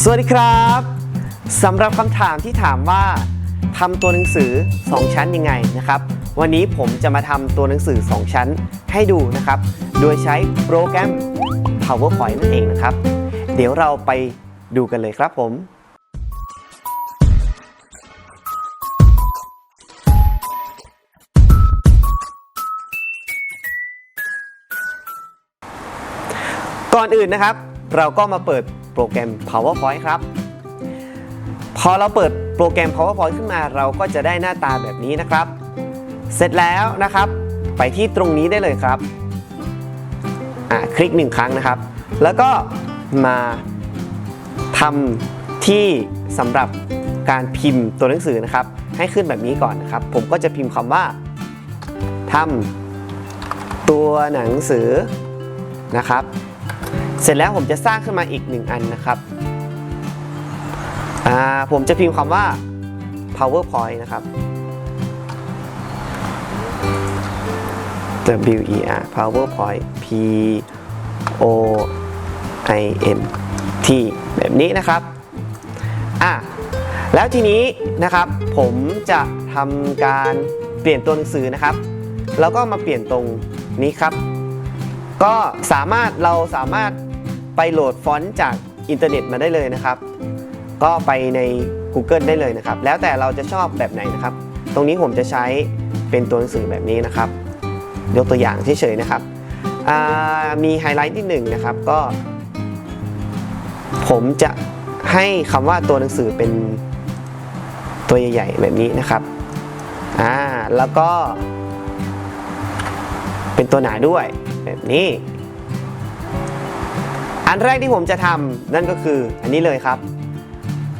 สวัสดีครับสำหรับคำถามที่ถามว่าทำตัวหนังสือ 2 ชั้นยังไงนะครับ วันนี้ผมจะมาทำตัวหนังสือ 2 ชั้นให้ดูนะครับ โดยใช้โปรแกรม PowerPoint นั่นเองนะครับ เดี๋ยวเราไปดูกันเลยครับผมก่อนอื่นนะครับ เราก็มาเปิด โปรแกรม PowerPoint ครับ พอเราเปิดโปรแกรม PowerPoint ขึ้นมาเราก็จะได้หน้าตาแบบนี้นะครับ เสร็จแล้วนะครับ ไปที่ตรงนี้ได้เลยครับอะคลิกหนึ่งครั้งนะครับ แล้วก็มาทำที่สำหรับการพิมพ์ตัวหนังสือนะครับ ให้ขึ้นแบบนี้ก่อนนะครับ ผมก็จะพิมพ์คำว่าทำตัวหนังสือนะครับ เสร็จแล้วผมจะสร้างขึ้นมาอีกหนึ่งอันนะครับอ่าผมจะพิมพ์คำว่า PowerPoint นะครับ W E R PowerPoint P O I N T แบบนี้นะครับอะแล้วทีนี้นะครับผมจะทำการเปลี่ยนตัวหนังสือนะครับ แล้วก็มาเปลี่ยนตรงนี้ครับ ก็สามารถเราสามารถ ไปโหลดฟอนต์จากอินเทอร์เน็ตมาได้เลยนะครับ ก็ไปใน Google ได้เลยนะครับ แล้วแต่เราจะชอบแบบไหนนะครับ ตรงนี้ผมจะใช้เป็นตัวหนังสือแบบนี้นะครับ ยกตัวอย่างเฉยๆนะครับ มีไฮไลท์ที่หนึ่งนะครับก็ ผมจะให้คำว่าตัวหนังสือเป็นตัวใหญ่ ๆ แบบนี้นะครับอ่าแล้วก็เป็นตัวหนาด้วยแบบนี้ อันแรกที่ผมจะทำนั่นก็คืออันนี้เลยครับ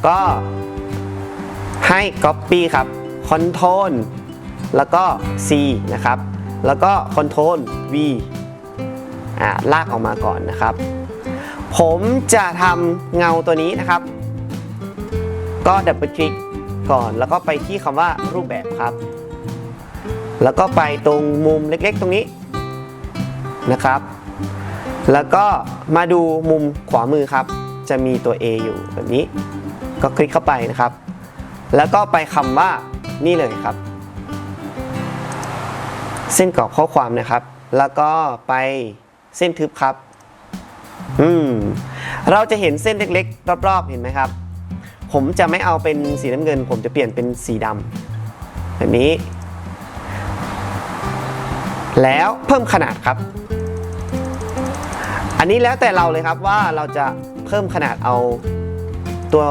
ก็ให้ Copy ครับ Ctrl แล้วก็ C นะครับ แล้วก็ Ctrl V อ่าลากออกมาก่อนนะครับ ผมจะทำเงาตัวนี้นะครับ ก็ดับเบิลคลิกก่อน แล้วก็ไปที่คำว่ารูปแบบครับ แล้วก็ไปตรงมุมเล็กๆตรงนี้นะครับ แล้วก็มาดูมุมขวามือครับ จะมีตัว A อยู่แบบนี้ ก็คลิกเข้าไปนะครับ แล้วก็ไปคำว่านี่เลยครับ เส้นกรอบข้อความนะครับ แล้วก็ไปเส้นทึบครับ อืม เราจะเห็นเส้นเล็กๆ รอบๆ เห็นไหมครับ ผมจะไม่เอาเป็นสีน้ำเงิน ผมจะเปลี่ยนเป็นสีดำแบบนี้ แล้วเพิ่มขนาดครับ อันนี้แล้วแต่เราเลยครับว่าเราจะเพิ่มขนาดเอาตัว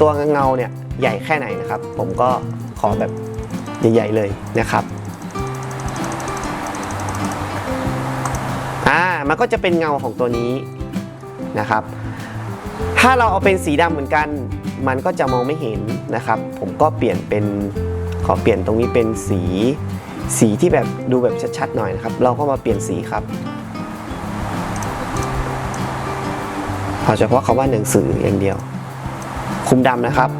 ตัวเงาเนี่ยใหญ่แค่ไหนนะครับ ผมก็ขอแบบใหญ่ๆเลยนะครับอ่ามันก็จะเป็นเงาของตัวนี้นะครับ ถ้าเราเอาเป็นสีดำเหมือนกัน มันก็จะมองไม่เห็นนะครับ ผมก็เปลี่ยนเป็นขอเปลี่ยนตรงนี้เป็นสีสีที่แบบดูแบบชัดๆหน่อยนะครับ เราก็มาเปลี่ยนสีครับ เอาเฉพาะคำว่าหนังสืออย่างเดียว คุมดำนะครับ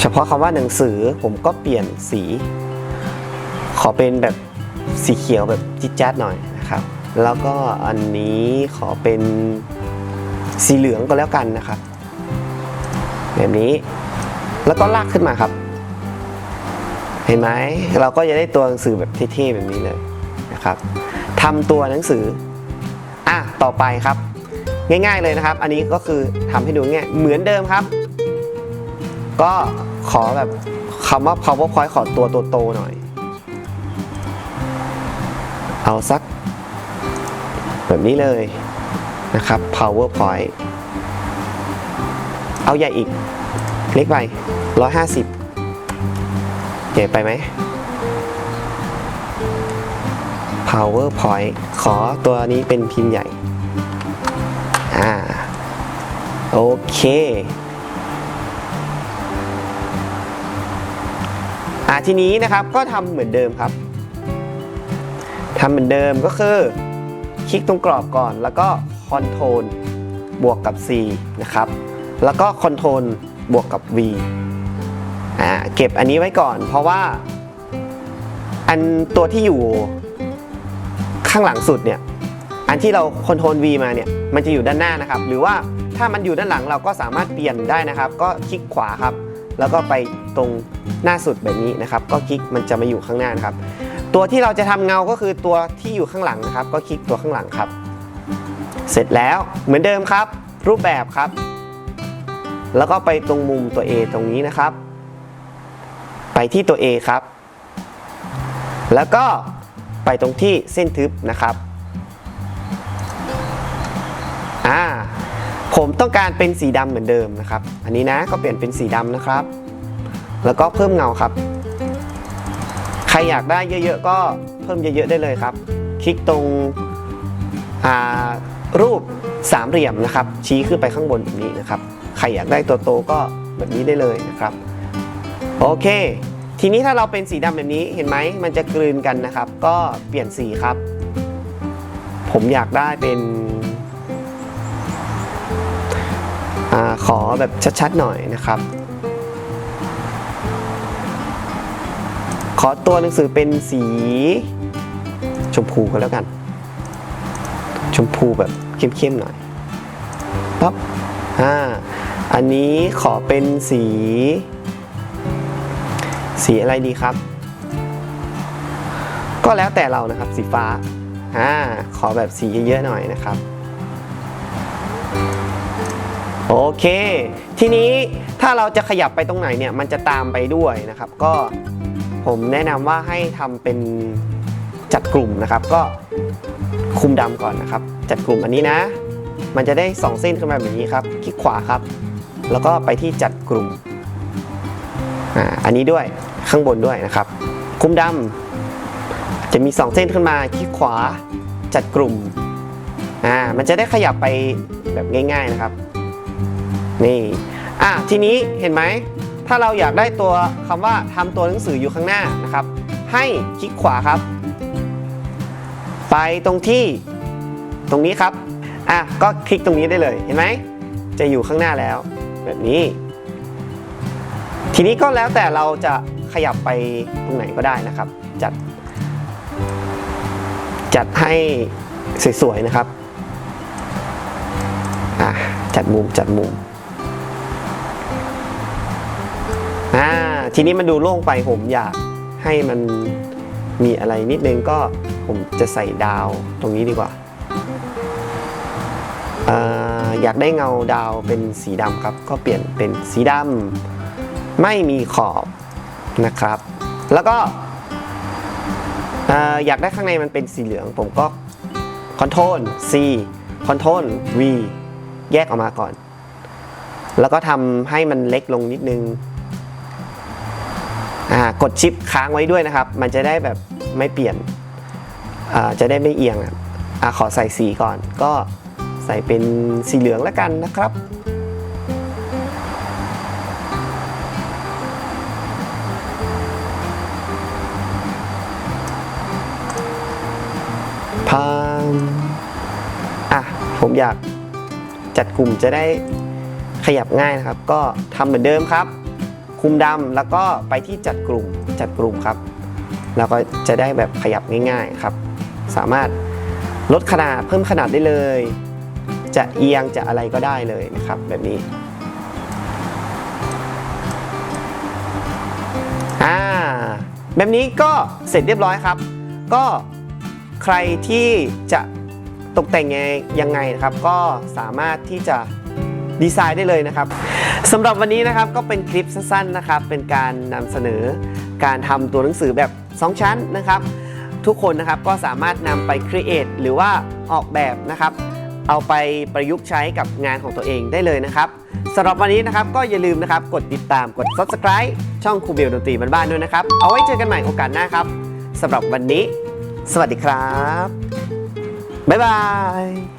เฉพาะคำว่าหนังสือผมก็เปลี่ยนสี ขอเป็นแบบสีเขียวแบบจิ๊ดจ๊าดหน่อยนะครับ แล้วก็อันนี้ขอเป็นสีเหลืองก็แล้วกันนะครับ แบบนี้แล้วก็ลากขึ้นมาครับ เห็นไหมเราก็จะได้ตัวหนังสือแบบเท่ๆแบบนี้เลยนะครับทำตัวหนังสือ อะต่อไปครับ ง่ายๆเลยนะครับ อันนี้ก็คือทำให้ดูง่ายเหมือนเดิมครับ ก็ขอแบบคำว่า powerpoint ขอตัวโตๆหน่อย เอาสัก แบบนี้เลยนะครับ powerpoint เอาใหญ่อีก เล็กไป 150 ใหญ่ไปไหม PowerPoint ขอตัวนี้เป็นพิมพ์ใหญ่ อ่า โอเคอ่าทีนี้นะครับก็ทำเหมือนเดิมครับทำเหมือนเดิมก็คือ คลิกตรงกรอบก่อนแล้วก็ Ctrl บวกกับ C นะครับ แล้วก็ Ctrl บวกกับ V อ่าเก็บอันนี้ไว้ก่อน เพราะว่า อันตัวที่อยู่ ข้างหลังสุดเนี่ยอันที่เราคอนโทรล V มาเนี่ยมันจะอยู่ด้านหน้านะครับ หรือว่าถ้ามันอยู่ด้านหลังเราก็สามารถเปลี่ยนได้นะครับ ก็คลิกขวาครับ แล้วก็ไปตรงหน้าสุดแบบนี้นะครับ ก็คลิกมันจะมาอยู่ข้างหน้านะครับ ตัวที่เราจะทำเงาก็คือตัวที่อยู่ข้างหลังนะครับ ก็คลิกตัวข้างหลังครับ เสร็จแล้วเหมือนเดิมครับ รูปแบบครับ แล้วก็ไปตรงมุมตัว A ตรงนี้นะครับ ไปที่ตัว A ครับ แล้วก็ ไปตรงที่เส้นทึบนะครับอ่าผมต้องการเป็นสีดำเหมือนเดิมนะครับ อันนี้นะก็เปลี่ยนเป็นสีดำนะครับ แล้วก็เพิ่มเงาครับ ใครอยากได้เยอะๆ ก็เพิ่มเยอะๆได้เลยครับ คลิกตรงอ่ารูปสามเหลี่ยมนะครับ ชี้ขึ้นไปข้างบนแบบนี้นะครับ ใครอยากได้ตัวโตก็แบบนี้ได้เลยนะครับ โอเค ทีนี้ถ้าเราเป็นสีดำแบบนี้เห็นไหมมันจะกลืนกันนะครับ ก็เปลี่ยนสีครับ ผมอยากได้เป็นอขอแบบชัดๆหน่อยนะครับ ขอตัวหนังสือเป็นสี ชมพูก็แล้วกัน ชมพูแบบเข้มๆหน่อยปั๊บอ่าอันนี้ขอเป็นสี สีอะไรดีครับ ก็แล้วแต่เรานะครับ สีฟ้าอ่าขอแบบสีเยอะๆหน่อยนะครับ โอเค ทีนี้ถ้าเราจะขยับไปตรงไหนเนี่ย มันจะตามไปด้วยนะครับ ก็ผมแนะนำว่าให้ทำเป็นจัดกลุ่มนะครับ ก็คุมดำก่อนนะครับ จัดกลุ่มอันนี้นะ มันจะได้ 2 เส้นขึ้นมาแบบนี้ครับ คลิกขวาครับ แล้วก็ไปที่จัดกลุ่มอ่าอันนี้ด้วย ข้างบนด้วยนะครับคุมดำจะมี 2 เส้นขึ้นมาคลิกขวาจัดกลุ่มอ่ามันจะได้ขยับไปแบบง่าย ๆนะครับ นี่อะทีนี้เห็นไหมถ้าเราอยากได้ตัวคำว่าทำตัวหนังสืออยู่ข้างหน้านะครับ ให้คลิกขวาครับ ไปตรงที่ตรงนี้ครับอะก็คลิกตรงนี้ได้เลยเห็นไหมจะอยู่ข้างหน้าแล้ว แบบนี้ ทีนี้ก็แล้วแต่เราจะ ขยับไปตรงไหนก็ได้นะครับ จัด จัดให้สวยๆนะครับอะจัดมุมจัดมุมอ่าทีนี้มันดูโล่งไปผมอยากให้มันมีอะไรนิดนึงก็ผมจะใส่ดาวตรงนี้ดีกว่าอ่าอยากได้เงาดาวเป็นสีดำครับ ก็เปลี่ยนเป็นสีดำไม่มีขอบ นะครับ แล้วก็อ่าอยากได้ข้างในมันเป็นสีเหลือง ผมก็ Ctrl C Ctrl V แยกออกมาก่อน แล้วก็ทำให้มันเล็กลงนิดนึงกดชิปค้างไว้ด้วยนะครับ มันจะได้แบบไม่เปลี่ยน จะได้ไม่เอียงอะขอใส่สีก่อน ก็ใส่เป็นสีเหลืองแล้วกันนะครับ พามอะผมอยากจัดกลุ่มจะได้ขยับง่ายนะครับ ก็ทำเหมือนเดิมครับ คุมดำแล้วก็ไปที่จัดกลุ่มจัดกลุ่มครับ แล้วก็จะได้แบบขยับง่าย ๆครับ สามารถลดขนาดเพิ่มขนาดได้เลย จะเอียงจะอะไรก็ได้เลยนะครับ แบบนี้อ่าแบบนี้ก็เสร็จเรียบร้อยครับ ก็ ใครที่จะตกแต่งยังไงนะครับ ก็สามารถที่จะดีไซน์ได้เลยนะครับสำหรับวันนี้นะครับก็เป็นคลิปสั้นๆนะครับ เป็นการนำเสนอการทำตัวหนังสือแบบ 2 ชั้นนะครับ ทุกคนนะครับก็สามารถนำไปครีเอทหรือว่าออกแบบนะครับ เอาไปประยุกต์ใช้กับงานของตัวเองได้เลยนะครับสำหรับวันนี้นะครับก็อย่าลืมนะครับ กดติดตามกด subscribe ช่องครูเบลดนตรีบ้านๆด้วยนะครับ เอาไว้เจอกันใหม่โอกาสหน้าครับสำหรับวันนี้ สวัสดีครับ บ๊ายบาย